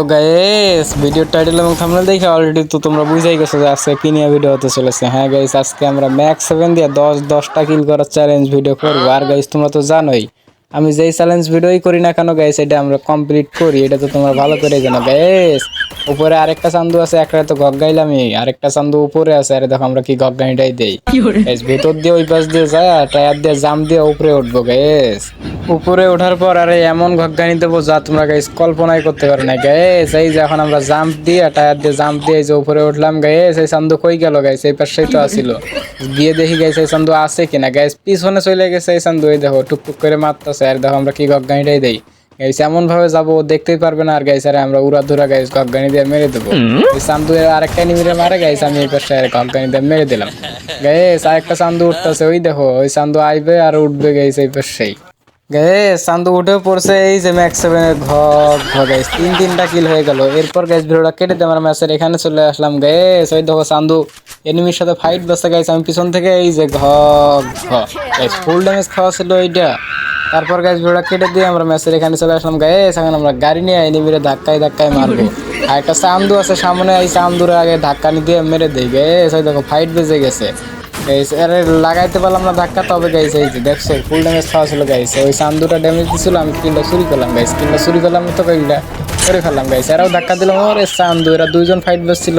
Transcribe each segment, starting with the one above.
তো guys video title এবং thumbnail দেখে অলরেডি তো তোমরা বুঝেই গেছো যে আজকে কি নিয়ে ভিডিও হতে চলেছে। হ্যাঁ গাইস আজকে আমরা ম্যাক্স সেভেন দিয়ে দশ, দশটা কিল করার চ্যালেঞ্জ ভিডিও করব। আর গাইস তোমরা তো জানোই, আমি যেই চ্যালেঞ্জ ভিডিওই করি না কেন গাইস এটা আমরা কমপ্লিট করি। এটা তো তোমরা ভালো করে জানো। গাইস উপরে আরেকটা চান্দু আছে একটা তো ঘক গাইলামই আরেকটা চান্দু উপরে আছে আরে দেখো আমরা কি ঘক গাইটাই দেই। ভেতর দিয়ে ওই পাশ দিয়ে যায় টায়ার দিয়ে জাম দিয়ে উপরে উঠবো গাইস উপরে ওঠার পর আরে এমন ঘগ্গানি দেবো যা তোমরা গাইস কল্পনাই করতে পারো না গাইস এই যে এখন আমরা জাম্প দিয়ে টায়ার দিয়ে জাম্প দিয়ে এই যে উপরে উঠলাম গাইস এই চান্দু কই গেল গাইস এই পাশেই তো আসিল গিয়ে দেখি গাইস এই চান্দু আছে কিনা গাইস পিছনে চলে গেছে এই চান্দু এই দেখো টুকটুক করে মারতেছে আর দেখো আমরা কি ঘগ্গানিটাই দেই। গাইস এমন ভাবে যাব দেখতেই পারবে না। আর গাইস আরে আমরা উড়া ধুরা গাইস ঘগ্গানি দিয়ে মেরে দেবো। চান্দু এর আরেকটা নিমিরে মারে গাইস আমি এই পাশে আর দিয়ে মেরে দিলাম। গাইস আরেকটা চান্দু উঠতেছে ওই দেখো ওই চান্দু আইবে আর উঠবে গাইস এই পাশেই। গাইস চান্দু উঠে পড়ছে এই যে ম্যাক্স সেভেনের ঘর ঘর গাইস তিন তিনটা কিল হয়ে গেল। এরপর গাইস ভিডিওটা কেটে দিয়ে আমরা ম্যাচের এখানে চলে আসলাম। গাইস ওই দেখো চান্দু এনিমির সাথে ফাইট বসে গাইস আমি পিছন থেকে এই যে ঘ ঘ গাইস ফুল ড্যামেজ খাওয়া ছিল এইটা। তারপর গাছ ভিডিওটা কেটে দিয়ে আমরা মেসের এখানে চলে আসলাম গায়ে এখন আমরা গাড়ি নিয়ে আইনি মেরে ধাক্কায় ধাক্কায় মারবো। আর একটা চান্দু আছে সামনে, এই সামদুর আগে ধাক্কা নিয়ে মেরে দেই। গাইস ওই দেখো ফাইট বেজে গেছে। আরে লাগাইতে পারলাম না ধাক্কা, তবে গাইস এই যে দেখছ ফুল ড্যামেজ খাওয়া ছিল গাইস ওই চান্দুটা ড্যামেজ দিছিল, আমি কিনটা চুরি করলাম গাইছে কিনটা চুরি করলাম তো কিলটা করে ফেললাম গাইস এরাও ধাক্কা দিলাম আমার চান্দু, এরা দুইজন ফাইট বসছিল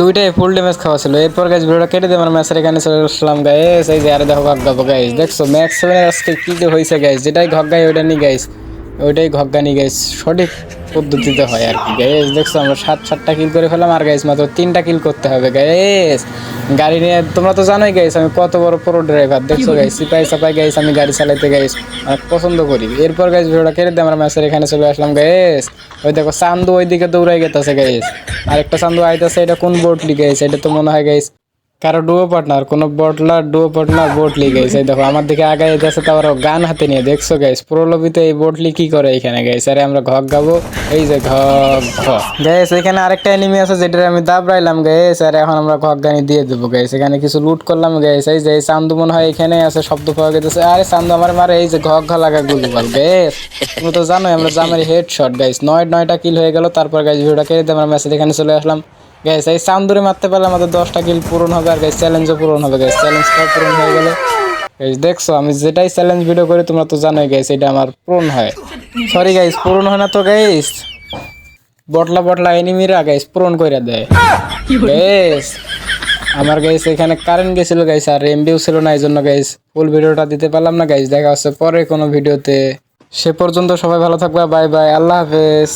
দুইটাই ফুল ড্যামেজ খাওয়া ছিল এরপর গাইস ভিডিওটা কেটে দিয়ে আমার ম্যাচের এখানে চলে আসলাম গাইস এই যে, আরে দেখো গাবো গাইস দেখছ ম্যাক্স সেভেনের আজকে কি হয়েছে গাইস যেটাই ঘগ্গাই ওইটা নি গাইস ওইটাই ঘগানি গাইস সঠিক পদ্ধতিতে হয় আর কি গাইস দেখছ আমরা সাত, সাতটা কিল করে ফেলাম আর গাইস মাত্র তিনটা কিল করতে হবে গাইস গাড়ি নিয়ে, তোমরা তো জানোই গাইস আমি কত বড় প্রো ড্রাইভার দেখছ গাইস সিপাই সাপাই গাইস আমি গাড়ি চালাইতে গাইস অনেক পছন্দ করি। এরপর গাইস ভিডিওটা কেটে দিয়ে আমরা ম্যাচের এখানে চলে আসলাম গাইস ওই দেখো, চান্দু ওইদিকে দৌড়াই গেতেছে গাইস আরেকটা চান্দু আইতাছে, এটা কোন বোটলি গাইস এটা তো মনে হয় গাইস কারও ডুয়ো পার্টনার কোনো বটলার ডুয়ো পার্টনার বোটলি এই দেখো, আমার দিকে আগায় যাচ্ছে তারপর গান হাতে নিয়ে, দেখছ গাইস প্রলোভিতে এই বোটলি কি করে এখানে গাইস আরে আমরা ঘক গাবো। এই যে ঘক ঘ গাইস এখানে আরেকটা এনিমি আছে যেটা আমি দাবড়াইলাম গাইস আর এখন আমরা ঘক গানি দিয়ে দেবো গাইস এখানে কিছু লুট করলাম গাইস এই যে চান্দু মনে হয় এখানে আছে, শব্দ পাওয়া গেছে আরে চান্দু, আমার মারে, এই যে ঘক ঘ লাগা গুলি বল গাইস তুমি তো জানোই, আমরা জামের হেড শট গাইস নয়, নয়টা কিল হয়ে গেল, তারপর গাইস ভিডিওটা কেটে দিয়ে আমরা ম্যাচের এখানে চলে আসলাম। গাইস এই চান্দুরে মারতে পারলে আমাদের দশটা কিল পূরণ হবে আর গাইস চ্যালেঞ্জও পূরণ হবে গাইস চ্যালেঞ্জটা পূরণ হয়ে গেলে। গাইস দেখছ, আমি যেটাই চ্যালেঞ্জ ভিডিও করি, তোমরা তো জানোই গাইস এটা আমার পূরণ হয়। সরি গাইস পূরণ হয় না তো গাইস বটলা বটলা এনিমিরা গাইস পূরণ করে দেয়। গাইস আমার গাইস এখানে কারেন্ট গেছিল গাইস আর এমবিও ছিল না, এই জন্য গাইস ফুল ভিডিওটা দিতে পারলাম না গাইস দেখা হচ্ছে পরে কোনো ভিডিওতে সে পর্যন্ত সবাই ভালো থাকবে বাই বাই আল্লাহ হাফেজ।